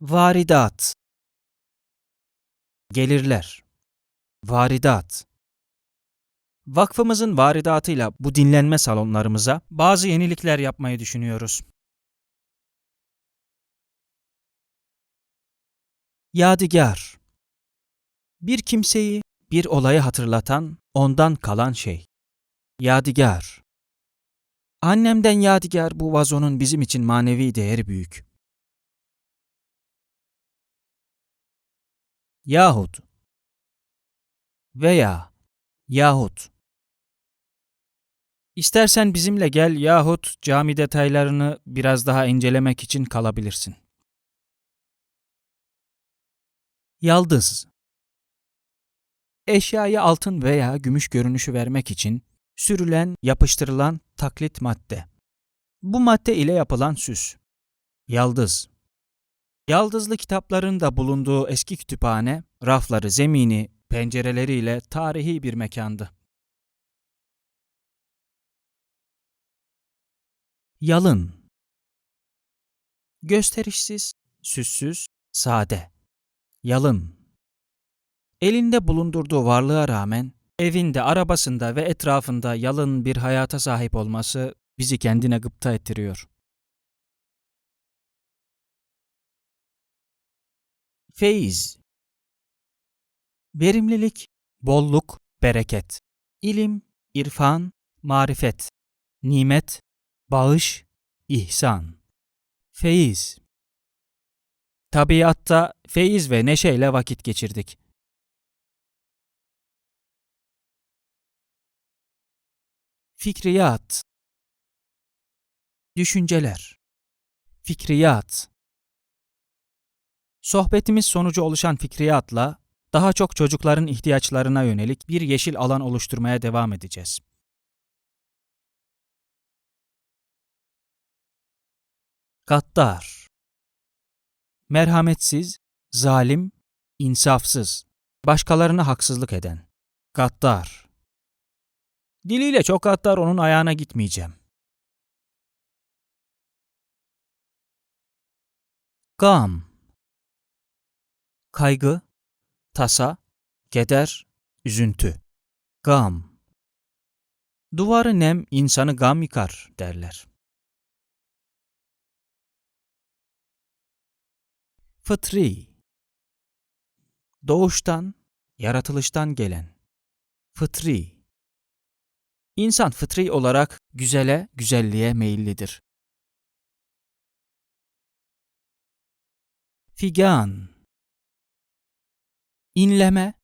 Varidat Gelirler Varidat Vakfımızın varidatıyla bu dinlenme salonlarımıza bazı yenilikler yapmayı düşünüyoruz. Yadigar Bir kimseyi, bir olayı hatırlatan, ondan kalan şey. Yadigar Annemden yadigar bu vazonun bizim için manevi değeri büyük. Yahut veya yahut İstersen bizimle gel yahut cami detaylarını biraz daha incelemek için kalabilirsin. Yaldız Eşyaya altın veya gümüş görünüşü vermek için sürülen, yapıştırılan taklit madde. Bu madde ile yapılan süs. Yaldız Yaldızlı kitapların da bulunduğu eski kütüphane, rafları, zemini, pencereleriyle tarihi bir mekandı. Yalın Gösterişsiz, süssüz, sade. Yalın Elinde bulundurduğu varlığa rağmen evinde, arabasında ve etrafında yalın bir hayata sahip olması bizi kendine gıpta ettiriyor. Feyiz. Verimlilik, bolluk, bereket, ilim, irfan, marifet, nimet, bağış, ihsan. Feyiz. Tabiatta feyiz ve neşeyle vakit geçirdik. Fikriyat. Düşünceler. Fikriyat Sohbetimiz sonucu oluşan fikriyatla daha çok çocukların ihtiyaçlarına yönelik bir yeşil alan oluşturmaya devam edeceğiz. Gaddar Merhametsiz, zalim, insafsız, başkalarına haksızlık eden. Gaddar Diliyle çok gaddar onun ayağına gitmeyeceğim. Gam Kaygı, tasa, keder, üzüntü. Gam Duvarı nem insanı gam yıkar derler. Fıtri Doğuştan, yaratılıştan gelen. Fıtri İnsan fıtri olarak güzele, güzelliğe meyillidir. Figan İnleme,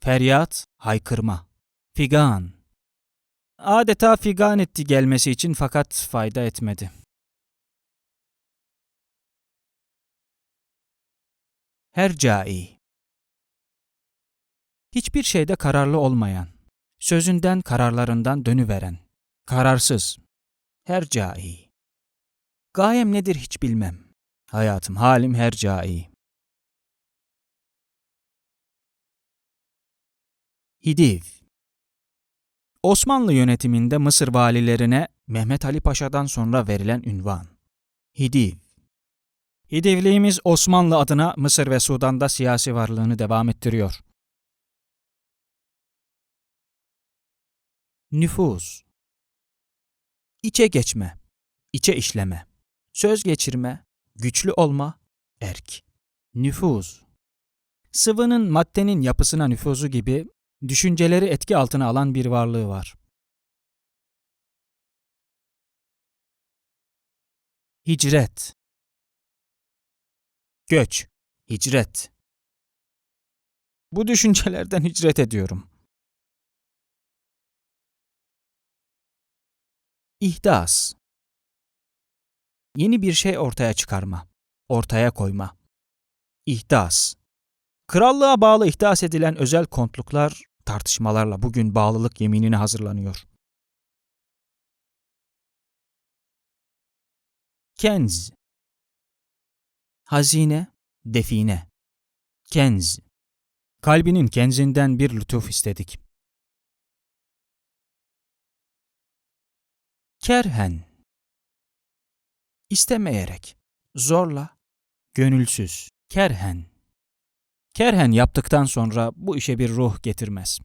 feryat, haykırma. Figan Adeta figan etti gelmesi için fakat fayda etmedi. Hercai Hiçbir şeyde kararlı olmayan, sözünden kararlarından dönüveren, kararsız, hercai. Gayem nedir hiç bilmem. Hayatım, halim hercai. Hidiv Osmanlı yönetiminde Mısır valilerine Mehmet Ali Paşa'dan sonra verilen ünvan. Hidiv Hidivliğimiz Osmanlı adına Mısır ve Sudan'da siyasi varlığını devam ettiriyor. Nüfuz İçe geçme, içe işleme, söz geçirme, güçlü olma, erk. Nüfuz Sıvının maddenin yapısına nüfuzu gibi düşünceleri etki altına alan bir varlığı var. Hicret Göç, hicret. Bu düşüncelerden hicret ediyorum. İhdas Yeni bir şey ortaya çıkarma, ortaya koyma. İhdas Krallığa bağlı ihdas edilen özel kontluklar tartışmalarla bugün bağlılık yeminine hazırlanıyor. Kenz Hazine, define. Kenz Kalbinin kenzinden bir lütuf istedik. Kerhen İstemeyerek, zorla, gönülsüz, Kerhen. Kerhen yaptıktan sonra bu işe bir ruh getirmez.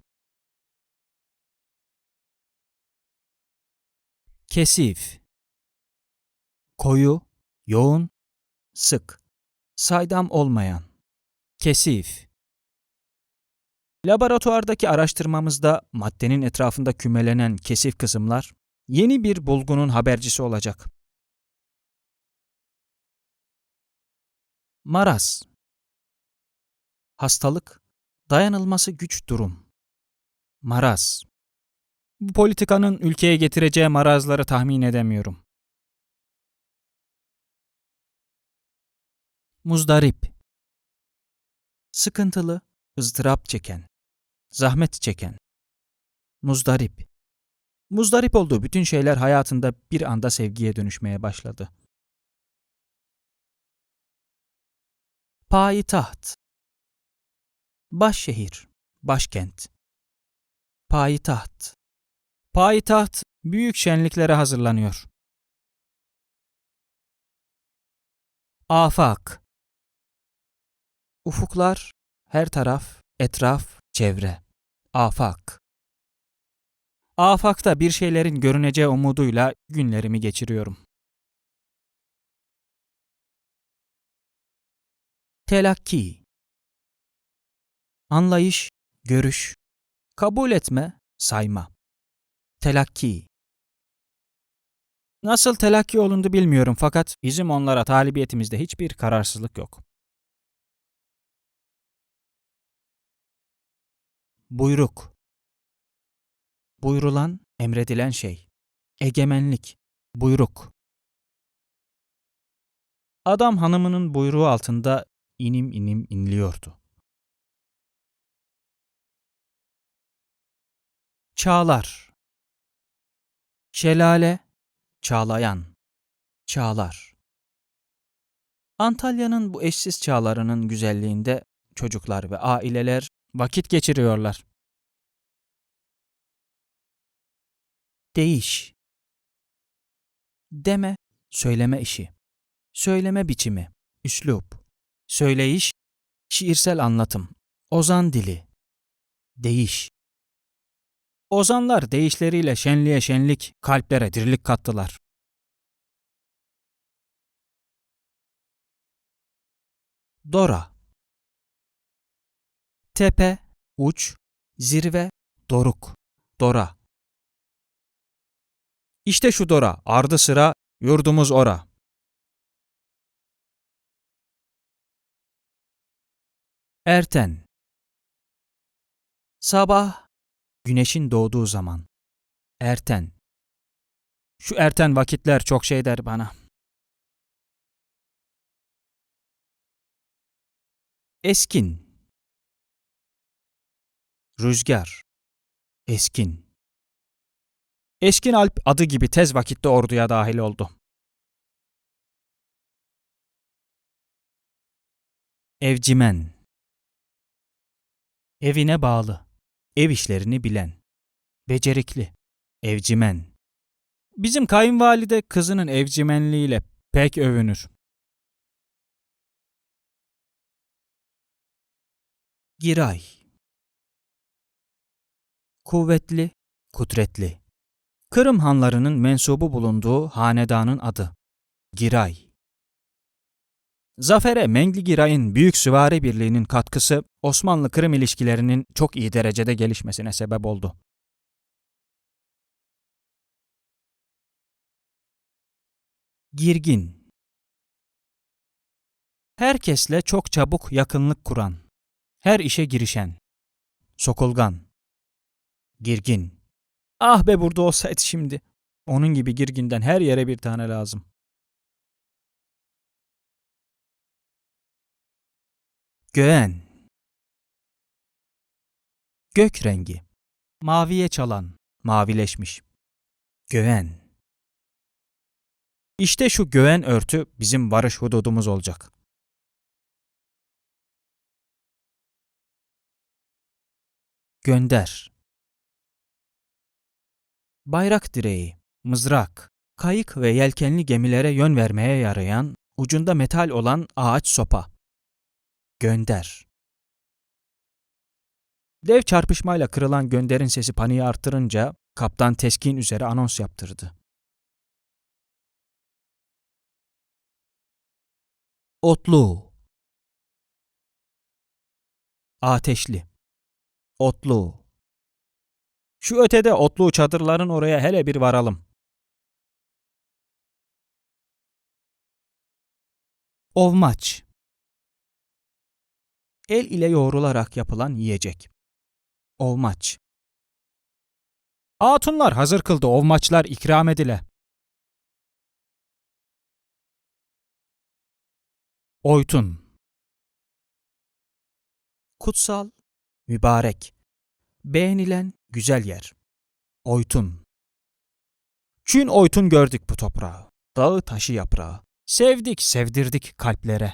Kesif. Koyu, yoğun, sık. Saydam olmayan. Kesif. Laboratuvardaki araştırmamızda maddenin etrafında kümelenen kesif kısımlar yeni bir bulgunun habercisi olacak. Maraz. Hastalık, dayanılması güç durum. Maraz. Bu politikanın ülkeye getireceği marazları tahmin edemiyorum. Muzdarip. Sıkıntılı, ızdırap çeken, zahmet çeken. Muzdarip. Muzdarip olduğu bütün şeyler hayatında bir anda sevgiye dönüşmeye başladı. Payitaht. Başşehir, başkent. Payitaht. Payitaht büyük şenliklere hazırlanıyor. Afak. Ufuklar, her taraf, etraf, çevre. Afak. Afakta bir şeylerin görüneceği umuduyla günlerimi geçiriyorum. Telakki. Anlayış, görüş, kabul etme, sayma. Telakki. Nasıl telakki olundu bilmiyorum fakat bizim onlara talibiyetimizde hiçbir kararsızlık yok. Buyruk. Buyrulan, emredilen şey. Egemenlik, buyruk. Adam hanımının buyruğu altında inim inim inliyordu. Çağlar. Şelale, çağlayan, çağlar. Antalya'nın bu eşsiz çağlarının güzelliğinde çocuklar ve aileler vakit geçiriyorlar. Değiş. Deme, söyleme işi. Söyleme biçimi, üslup. Söyleyiş, şiirsel anlatım. Ozan dili. Değiş. Ozanlar deyişleriyle şenliğe şenlik, kalplere dirilik kattılar. Dora Tepe, uç, zirve, doruk. Dora İşte şu Dora, ardı sıra, yurdumuz ora. Erten Sabah, güneşin doğduğu zaman. Erten. Şu erten vakitler çok şey der bana. Eskin. Rüzgar. Eskin. Eskin Alp adı gibi tez vakitte orduya dahil oldu. Evcimen. Evine bağlı. Ev işlerini bilen. Becerikli. Evcimen. Bizim kayınvalide kızının evcimenliğiyle pek övünür. Giray. Kuvvetli, kudretli. Kırım hanlarının mensubu bulunduğu hanedanın adı. Giray. Zafere Mengli Giray'ın büyük süvari birliğinin katkısı Osmanlı-Kırım ilişkilerinin çok iyi derecede gelişmesine sebep oldu. Girgin Herkesle çok çabuk yakınlık kuran, her işe girişen, sokulgan, girgin. Ah be burada olsaydı şimdi. Onun gibi girginden her yere bir tane lazım. Göğen Gök rengi Maviye çalan, mavileşmiş. Göğen İşte şu göğen örtü bizim varış hududumuz olacak. Gönder Bayrak direği, mızrak, kayık ve yelkenli gemilere yön vermeye yarayan, ucunda metal olan ağaç sopa. Gönder. Dev çarpışmayla kırılan gönderin sesi paniği arttırınca kaptan teskin üzere anons yaptırdı. Otlu. Ateşli. Otlu. Şu ötede otlu çadırların oraya hele bir varalım. Ovmaç. El ile yoğrularak yapılan yiyecek. Ovmaç. Hatunlar hazır kıldı ovmaçlar ikram edile. Oytun. Kutsal, mübarek, beğenilen güzel yer. Oytun. Çün oytun gördük bu toprağı. Dağı taşı yaprağı. Sevdik sevdirdik kalplere.